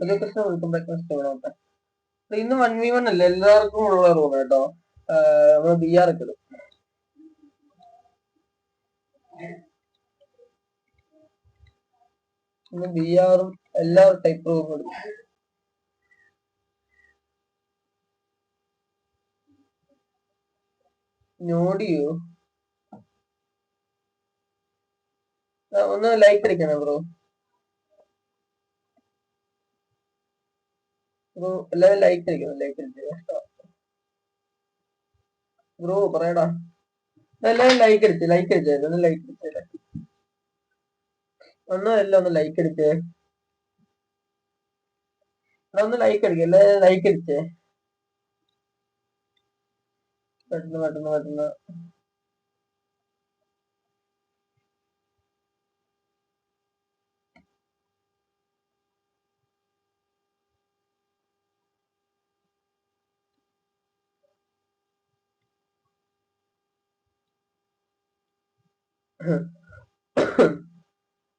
Welcome ഇന്ന് one V one അല്ല? എല്ലാവർക്കും ഉള്ള റൂം കേട്ടോ നമ്മൾ ബി ആർ ഒക്കെ ബി ആറും എല്ലാ ടൈപ്പ് റൂമും ഇടും നോഡിയോ ആ, ഒന്ന് ലൈക്ക് അടിക്കണേ ബ്രോ. ബ്രോ എല്ലാവരും ലൈക്ക് അടിക്കണം ലൈക്ക് അടിച്ചു. ബ്രോ പറയടാ. എല്ലാവരും ലൈക്ക് അടിച്ച് ലൈക്ക് അടിച്ചേ. ഒന്ന് ലൈക്ക് അടിച്ചേ. ഒന്ന് എല്ലാം ഒന്ന് ലൈക്ക് അടിച്ചേ. ഒന്ന് ലൈക്ക് അടിക്കുക എല്ലാവരും ലൈക്ക് അടിച്ചേ. പെട്ടെന്ന് പെട്ടെന്ന് പെട്ടെന്ന്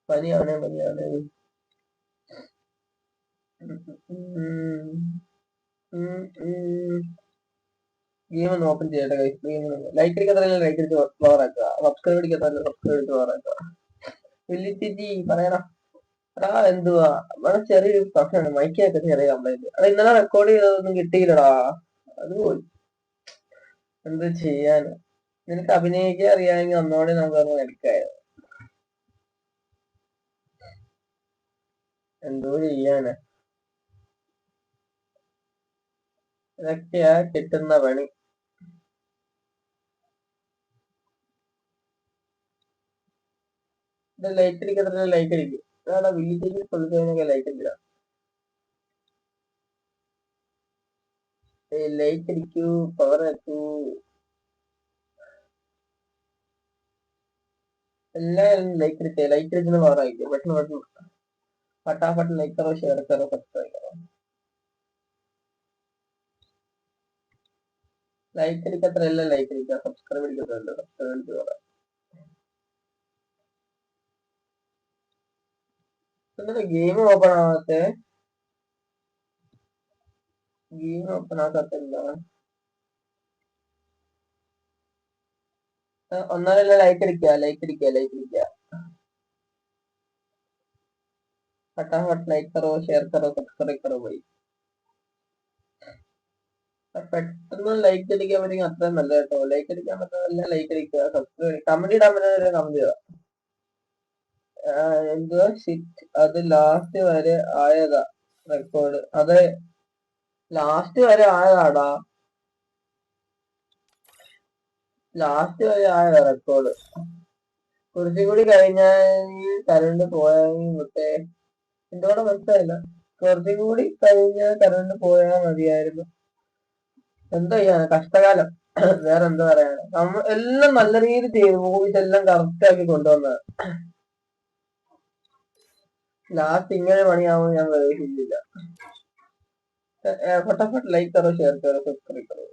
പനിയാണ് പനിയാണ്. ഗെയിം ഒന്ന് ഓപ്പൺ ചെയ്യട്ടെ ഗെയിം ലൈക്ക് അടിക്കാത്ത ലൈക്ക് അടിച്ച് പവർ ആക്കുക. സബ്സ്ക്രൈബ് അടിക്കാത്ത സബ്സ്ക്രൈബ് അടിച്ച് പവർ ആക്കുക. വലിയ ചേച്ചി പറയണം എടാ എന്തുവാ? വളരെ ചെറിയൊരു പ്രശ്നമാണ് മൈക്കൊക്കെ ചെറിയ കംപ്ലൈന്റ് അത് ഇന്നലെ റെക്കോർഡ് ചെയ്തതൊന്നും കിട്ടിയില്ലടാ. അത് പോയി. എന്ത് ചെയ്യാന് നിനക്ക് അഭിനയിക്കാൻ അറിയാമെങ്കിൽ ഒന്നോടെ നമുക്ക് ഒന്ന് എടുക്കായിരുന്നു. എന്തോ ചെയ്യാന്? ഇതൊക്കെയാ കിട്ടുന്ന പണി. ലൈറ്റ് അടിക്കത്തില്ല ലൈറ്റ് അടിക്കും അതാണ് വീട്ടിൽ കൊടുക്കുന്നൊക്കെ ലൈറ്റ് അടിക്കുക ലൈറ്റ് അടിക്കൂ പവർ അടിക്കൂ എല്ലാവരും ലൈക്ക് അടിക്കുക ലൈക്ക് അടിക്കുന്ന പവർ ആയിരിക്കും. പെട്ടെന്ന് പെട്ടെന്ന്. ഫട്ടാഫട്ട് ലൈക്ക് കറോ ഷെയർ കറോ സബ്സ്ക്രൈബ് കറോ ലൈക്ക് അടിക്കത്ര എല്ലാം ലൈക്ക് അടിക്കുക സബ്സ്ക്രൈബ് അടിക്കുന്നുണ്ട് സബ്സ്ക്രൈബ് അടിക്കുക എന്നിട്ട് ഗെയിം ഓപ്പൺ ആവാത്തെ ഗെയിം ഓപ്പൺ ആക്കത്തില്ല ഒന്നാലല്ല ലൈക്ക് അടിക്കുക ലൈക്ക് അടിക്കുക ലൈക്ക് അടിക്കുക फटाफट लाइक करो शेयर करो सब्सक्राइब करो भाई പെട്ടെന്ന് ലൈക്ക് അടിക്കാൻ പറ്റുമെങ്കിൽ അത്രയും നല്ല കേട്ടോ ലൈക്ക് അടിക്കാൻ പറ്റുന്ന ലൈക്ക് അടിക്കുക സബ്സ്ക്രൈബ് കമന്റ് ഇടാൻ പറ്റുന്ന കമന്റ് ചെയ്യുക എന്തുവാ? ഷിറ്റ് അത് ലാസ്റ്റ് വരെ ആയതാ റെക്കോർഡ് അതെ ലാസ്റ്റ് വരെ ആയതാടാ. ലാസ്റ്റ് വരെ ആയതാ റെക്കോർഡ് കുറച്ചും കൂടി കഴിഞ്ഞാൽ കരണ്ട് പോയാൽ മുട്ടേ എന്തുകൊണ്ട് മനസ്സിലായില്ല? കുറച്ചും കൂടി കഴിഞ്ഞ കരണ്ട് പോയാൽ മതിയായിരുന്നു. എന്താ ചെയ്യാൻ കഷ്ടകാലം. വേറെ എന്താ പറയാന? നമ്മ എല്ലാം നല്ല രീതിയിൽ ചെയ്തു. എല്ലാം കറക്റ്റ് ആക്കി കൊണ്ടുവന്നത്. ലാസ്റ്റ് ഇങ്ങനെ പണിയാവുമ്പോൾ ഞാൻ പ്രതീക്ഷിച്ചില്ല ഫട്ടാഫട്ട് ലൈക്ക് കറോ ഷെയർ കറോ സബ്സ്ക്രൈബ് കറോ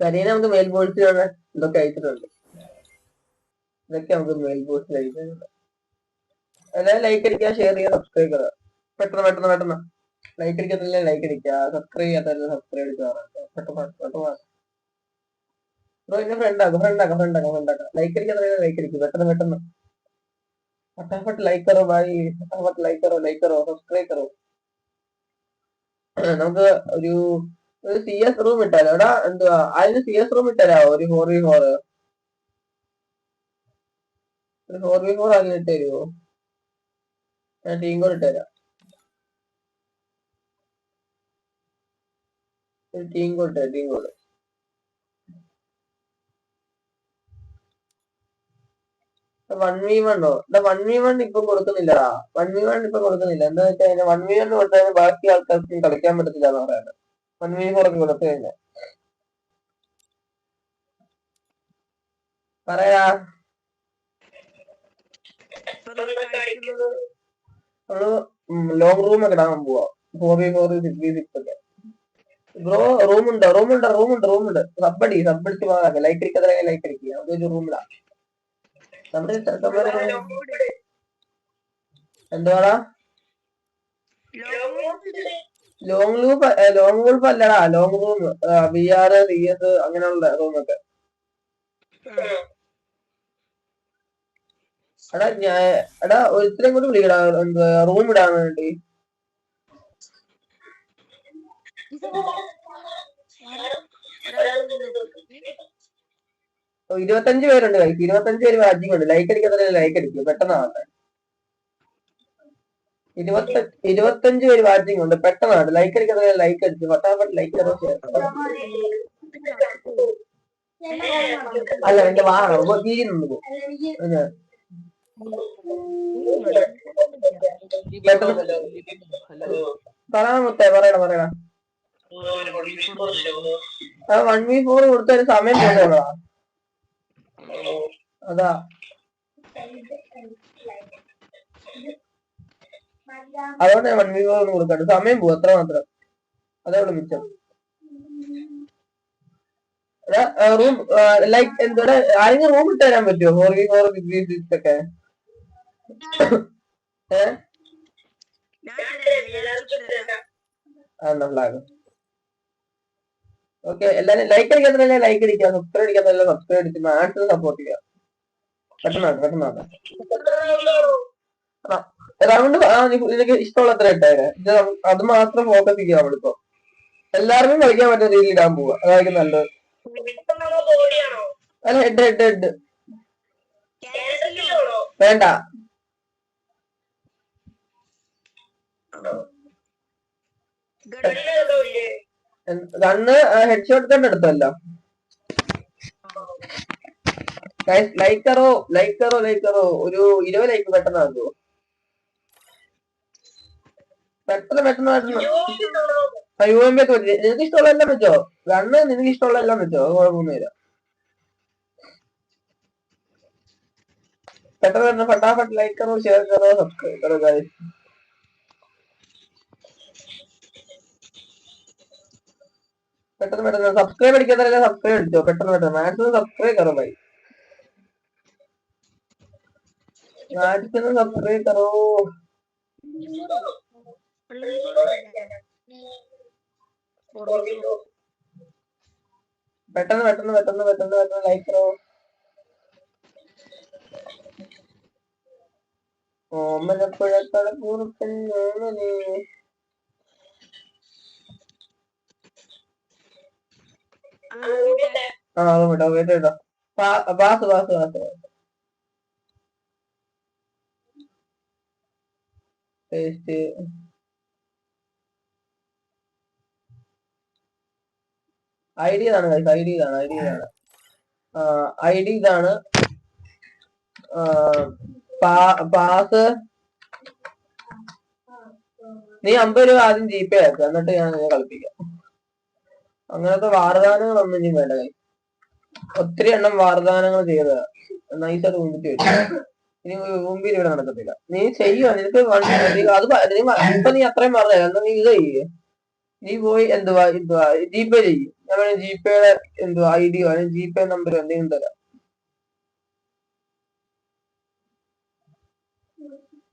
കരീന നമുക്ക് മെയിൽ ബോൾസ് ഇതൊക്കെ അയച്ചിട്ടുണ്ട്. ഇതൊക്കെ നമുക്ക് മെയിൽ ബോൾസിൽ അയച്ചിട്ടുണ്ട്. എല്ലാവരും ലൈക്ക് അടിക്കുക ഷെയർ ചെയ്യുക സബ്സ്ക്രൈബ് ചെയ്യുക. പെട്ടെന്ന് പെട്ടെന്ന് പെട്ടെന്ന്. ലൈക്ക് അടിക്കത്തില്ല ലൈക്ക് അടിക്കുക സബ്സ്ക്രൈബ് ചെയ്യാത്തല്ല സബ്സ്ക്രൈബ് അടിക്കുക. പെട്ടെന്ന് പെട്ടെന്ന്. ബ്രോ എന്നെ ഫ്രണ്ട് ആക്കും ഫ്രണ്ട് ആക്കാം ഫ്രണ്ട് ആക്കാം ഫ്രണ്ട് ആക്കാം. ലൈക്ക് അടിക്കാത്ത ലൈക്ക് അടിക്കും. പെട്ടെന്ന് പെട്ടെന്ന്. ഫട്ടാഫട്ട് ലൈക്ക് കറോ ഭായി ഫട്ടാഫട്ട് ലൈക്ക് കറോ ലൈക്ക് കറോ സബ്സ്ക്രൈബ് കറോ നമുക്ക് ഒരു ഒരു സി എസ് റൂം ഇട്ടാലോ? എടാ എന്തുവാ? അതിന് സി എസ് റൂം ഇട്ടാലോ ഒരു ഫോർ വി ഫോർ ഒരു ഫോർ വി ഫോർ അതിന് ഇട്ട് തരുമോ ഞാൻ ടീം കോഡ് ഇട്ട് തരാം. ഒരു team code team code one v വണ്ണോ one V one ഇപ്പൊ കൊടുക്കുന്നില്ലടാ വൺ വി വൺ ഇപ്പൊ കൊടുക്കുന്നില്ല. എന്താ വെച്ചാൽ വൺ വി വൺ കൊടുത്താൽ ബാക്കി ആൾക്കാർക്കും കളിക്കാൻ പറ്റത്തില്ല എന്ന് പറയുന്നത്. വൺ വി ഫോർ ഒക്കെ കൊടുത്തു കഴിഞ്ഞാൽ പറയാ? നമ്മൾ ലോങ് റൂം ഒക്കെ ഇടാൻ പോവാ. Four v four six v six ഒക്കെ. ബ്രോ റൂമുണ്ടോ ഉണ്ട്? റൂമുണ്ട് റൂമുണ്ട് റൂം ഉണ്ട് റൂം ഉണ്ട്. സബ്ബടി സബ്ബടിച്ച് പോകാതെ ലൈറ്റ് അടിക്കാതെ ലൈറ്റ് അടിക്കുക അതൊരു റൂമിലാ നമ്മുടെ എന്തുവാടാ? ലോങ് ലൂപ്പ് ലോങ് ലൂപ്പ് അല്ലടാ. Long room V R B S അങ്ങനെയുള്ള റൂമൊക്കെ. എടാ ഞാൻ എടാ ഒരുത്തരം കൂടി വിളിക്കടാ. എന്ത് റൂം ഇടാൻ വേണ്ടി. ഇരുപത്തഞ്ച് പേരുണ്ട് ലൈക്ക് ഇരുപത്തഞ്ച് പേര് ഉണ്ട് ലൈക്ക് അടിക്കാത്ത ലൈക്ക് അടിക്കും. പെട്ടെന്നാവട്ടെ. ഇരുപത്തി ഇരുപത്തഞ്ച് പേര് വാച്ചിങ് ഉണ്ട് പെട്ടെന്നാണ് ലൈക്ക് അടിക്കാത്ത ലൈക്ക് അടിച്ചു പട്ടാപട്ട് ലൈക്ക് അല്ല എന്റെ വാഹനം തീരുന്നു. പറയണ മുത്തേ പറയണ പറയണ. ആ വൺ വീ ഫോർ കൊടുത്തൊരു സമയം പോകുന്നതാ അതാ. അതുകൊണ്ട് വൺ വീക്ക് ഒന്ന് കൊടുക്കണ്ട സമയം പോകും അത്ര മാത്രം. അതേ മിച്ചം. റൂം ലൈക്ക് എന്തോടെ? ആരെങ്കിലും റൂം ഇട്ട് തരാൻ പറ്റുമോ four week four six six ഒക്കെ? ഓക്കെ എല്ലാരും ലൈക്ക് അടിക്കാത്ത ലൈക്ക് അടിക്കുക സബ്സ്ക്രൈബ് അടിക്കാത്തല്ലേ സബ്സ്ക്രൈബ് അടിച്ച് മാക്സിമം സപ്പോർട്ട് ചെയ്യുക പെട്ടെന്നാണ് പെട്ടെന്നാണ് റൗണ്ട് നിനക്ക് ഇഷ്ടമുള്ള അത്ര ഇട്ടേരെ. ഇത് അത് മാത്രം ഫോക്കസ് ചെയ്യാം നമ്മളിപ്പോ. എല്ലാവർക്കും കളിക്കാൻ പറ്റുന്ന രീതിയിൽ ഇടാൻ പോവുക. അതായിരിക്കും നല്ലത്. അല്ല ഹെഡ് ഹെഡ് ഹെഡ് വേണ്ട. ഗണ്ണ് ഹെഡ് ഷോട്ട് തന്നെ എടുത്തല്ലോ ലൈക്കറോ ലൈക്കറോ ലൈക്കറോ ഒരു ഇരുപത് ലൈക്ക് പെട്ടെന്ന് ആക്കുമോ പെട്ടെന്ന് പെട്ടെന്ന് പെട്ടെന്ന്. യു എം ഒക്കെ നിനക്ക് ഇഷ്ടമുള്ള എല്ലാം വെച്ചോ? ഗണ്ണ് നിനക്ക് ഇഷ്ടമുള്ള എല്ലാം വെച്ചോ? കുഴപ്പമൊന്നും ഇല്ല. പെട്ടെന്ന് പെട്ടെന്ന് ഫട്ടാഫട്ട് ലൈക്ക് കറോ ഷെയർ കറോ സബ്സ്ക്രൈബ് കറോ ഗൈസ് പെട്ടെന്ന് പെട്ടെന്ന്. സബ്സ്ക്രൈബ് അടിക്കാത്തല്ലേ സബ്സ്ക്രൈബ് അടിച്ചോ? പെട്ടെന്ന് പെട്ടെന്ന്. മാക്സിമം സബ്സ്ക്രൈബ് കറോ ബൈ മാക്സിമം സബ്സ്ക്രൈബ് കറോ പെട്ടെന്ന് പെട്ടെന്ന് പെട്ടെന്ന് പെട്ടെന്ന് പെട്ടെന്ന് ലൈക്ക് കറോ ഓമനപ്പുഴ കടപ്പൂർക്കൻ ഓമനേ ആ അത് വിട്ടോ കേട്ടോ കേട്ടോ ബാസ് ബാസ് ബാസ് പേസ്റ്റ് ഐ ഡി ഇതാണ് ഗൈസ് ഐ ഡി ഇതാണ് ഐ ഡി ഇതാണ് ഐ ഡി ഇതാണ് പാസ്. നീ അമ്പത് രൂപ ആദ്യം ജി പേ ആക്കുക എന്നിട്ട് ഞാൻ നിന്നെ കളിപ്പിക്കാം. അങ്ങനത്തെ വാർദാനങ്ങളൊന്നും ഇനി വേണ്ട കൈ ഒത്തിരി എണ്ണം വാർദാനങ്ങൾ ചെയ്തതാ. നൈസായിട്ട് മുമ്പിട്ട് വെച്ചു. ഇനി മുമ്പിൽ ഇവിടെ നടക്കത്തില്ല. നീ ചെയ്യുക നിനക്ക് അത് ഇപ്പൊ നീ അത്രയും നീ ഇത് ചെയ്യേ. നീ പോയി എന്തുവാ എന്തുവാ ജിപേ ചെയ്യും. ഞാൻ ജിപേയുടെ എന്തുവാ ഐ ഡിയോ അല്ലെങ്കിൽ ജിപേ നമ്പറോ എന്തെങ്കിലും തരാം.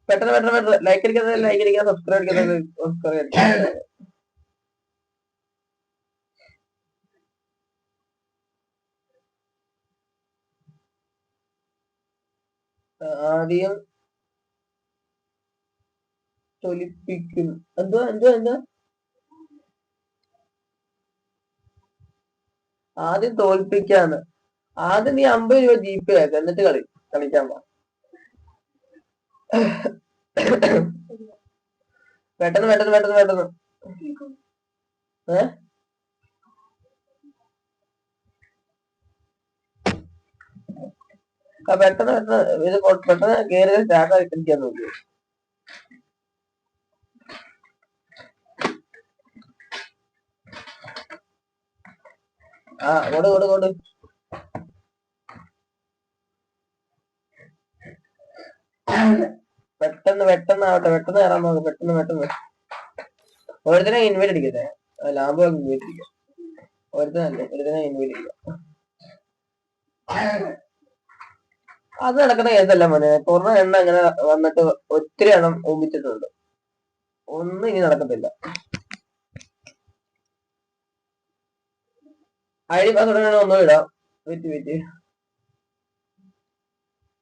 പെട്ടെന്ന് പെട്ടെന്ന് പെട്ടെന്ന്. ലൈക്ക് അടിക്കാതെ ലൈക്ക് അടിക്കാൻ സബ്സ്ക്രൈബ് അടിക്കാതെ സബ്സ്ക്രൈബ് അടിക്കാൻ ആദ്യം തൊലിപ്പിക്കും. എന്തോ എന്തോ എന്തോ ആദ്യം തോൽപ്പിക്കാന്ന്. ആദ്യം നീ അമ്പത് രൂപ ജി പേ ആക്ക എന്നിട്ട് കളി കളിക്കാൻ പോ. പെട്ടെന്ന് പെട്ടെന്ന് പെട്ടെന്ന് പെട്ടെന്ന്. ഏ? പെട്ടെന്ന് പെട്ടെന്ന് ഇത് പെട്ടെന്ന് കേറി സ്റ്റാർട്ട് നോക്കി ആ കൊടു കൊടു കൊടു. പെട്ടെന്ന് പെട്ടെന്ന് ആവട്ടെ പെട്ടെന്ന് കയറാൻ നോക്ക് പെട്ടെന്ന് പെട്ടെന്ന്. ഓരോരുത്തരെ ഇൻവൈറ്റ് അടിക്കട്ടെ ലാമ്പ് ഇൻവൈറ്റ് അടിക്കാം ഓരോരുത്തരല്ലേ ഓരോരുത്തരെ ഇൻവൈറ്റ് അടിക്കാം അത് നടക്കുന്ന കേസല്ല മോനെ. കുറേ എണ്ണ അങ്ങനെ വന്നിട്ട് ഒത്തിരി എണ്ണം ഊമ്പിച്ചിട്ടുണ്ട് ഒന്നും ഇനി നടക്കത്തില്ല. ഡി പാസ്വേഡ് ഒന്നും ഇടാം. Wait wait